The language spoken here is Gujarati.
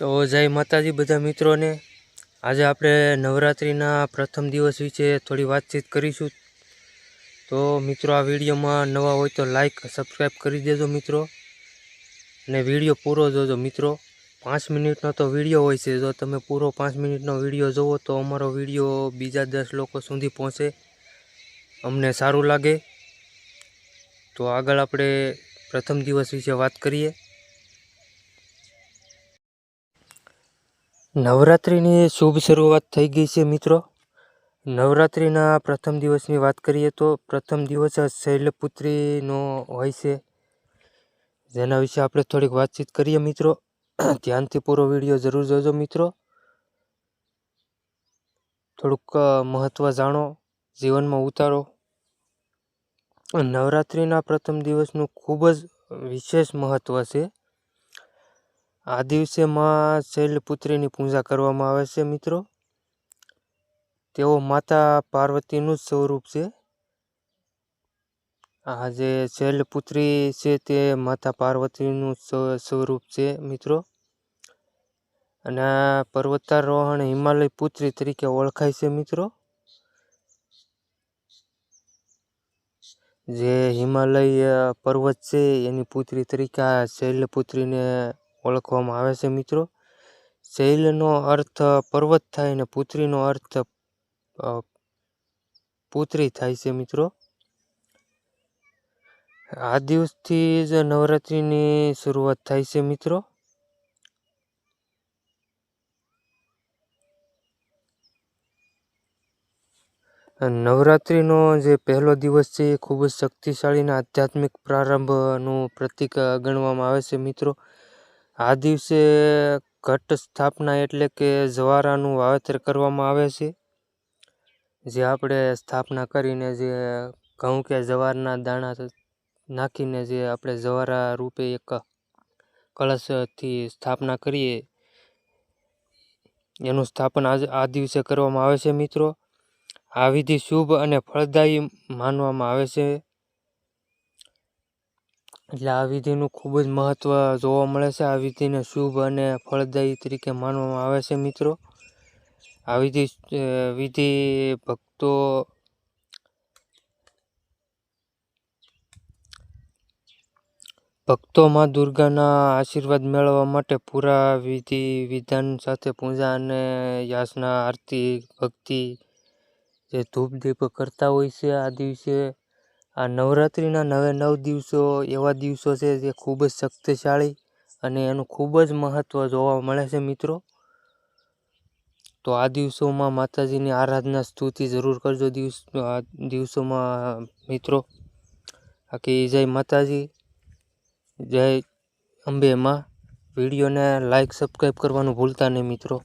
તો જય માતાજી બધા મિત્રોને. આજે આપણે નવરાત્રિના પ્રથમ દિવસ વિશે થોડી વાતચીત કરીશું. તો મિત્રો, આ વિડીયોમાં નવા હોય તો લાઈક, સબસ્ક્રાઈબ કરી દેજો મિત્રો. અને વીડિયો પૂરો જોજો મિત્રો. પાંચ મિનિટનો તો વીડિયો હોય છે. જો તમે પૂરો પાંચ મિનિટનો વીડિયો જોવો તો અમારો વીડિયો બીજા દસ લોકો સુધી પહોંચે. અમને સારું લાગે. તો આગળ આપણે પ્રથમ દિવસ વિશે વાત કરીએ. નવરાત્રિની શુભ શરૂઆત થઈ ગઈ છે, મિત્રો. નવરાત્રિના પ્રથમ દિવસની વાત કરીએ તો પ્રથમ દિવસ શૈલપુત્રીનો હોય છે. જેના વિશે આપણે થોડીક વાતચીત કરીએ, મિત્રો. ધ્યાનથી પૂરો વીડિયો જરૂર જોજો, મિત્રો. થોડુંક મહત્ત્વ જાણો, જીવનમાં ઉતારો. નવરાત્રિના પ્રથમ દિવસનું ખૂબ જ વિશેષ મહત્ત્વ છે. આ દિવસે માં શૈલપુત્રીની પૂજા કરવામાં આવે છે, મિત્રો. તેઓ માતા પાર્વતીનું જ સ્વરૂપ છે. આ જે શૈલપુત્રી છે તે માતા પાર્વતીનું સ્વ- સ્વરૂપ છે, મિત્રો. અને પર્વતારોહણ હિમાલય પુત્રી તરીકે ઓળખાય છે, મિત્રો. જે હિમાલય પર્વત છે, એની પુત્રી તરીકે આ શૈલપુત્રીને ઓળખવામાં આવે છે, મિત્રો. શૈલનો અર્થ પર્વત થાય અને પુત્રીનો અર્થ પુત્રી થાય છે, મિત્રો. આ દિવસથી જ નવરાત્રિની શરૂઆત થાય છે, મિત્રો. નવરાત્રિનો જે પહેલો દિવસ છે એ ખૂબ જ શક્તિશાળી અને આધ્યાત્મિક પ્રારંભનું પ્રતીક ગણવામાં આવે છે, મિત્રો. આ દિવસે ઘટ સ્થાપના એટલે કે જવારાનું વાવેતર કરવામાં આવે છે. જે આપણે સ્થાપના કરીને જે ઘઉં કે જવારના દાણા નાખીને જે આપણે જવારા રૂપે એક કળશથી સ્થાપના કરીએ, એનું સ્થાપન આજ, આ દિવસે કરવામાં આવે છે મિત્રો. આ વિધિ શુભ અને ફળદાયી માનવામાં આવે છે. એટલે આ વિધિનું ખૂબ જ મહત્ત્વ જોવા મળે છે. આ વિધિને શુભ અને ફળદાયી તરીકે માનવામાં આવે છે મિત્રો. આ વિધિ વિધિ ભક્તો ભક્તો માં દુર્ગાના આશીર્વાદ મેળવવા માટે પૂરા વિધિ, વિધાન સાથે પૂજા અને યાસના આરતી, ભક્તિ જે ધૂપ દીપ કરતા હોય છે. આ દિવસે આ નવરાત્રિના નવે નવ દિવસો એવા દિવસો છે જે ખૂબ જ શક્તિશાળી અને એનું ખૂબ જ મહત્ત્વ જોવા મળે છે મિત્રો. તો આ દિવસોમાં માતાજીની આરાધના સ્તુતિ જરૂર કરજો દિવસ, આ દિવસોમાં મિત્રો. બાકી જય માતાજી, જય અંબે માં. વિડીયોને લાઈક સબસ્ક્રાઈબ કરવાનું ભૂલતા નહીં મિત્રો.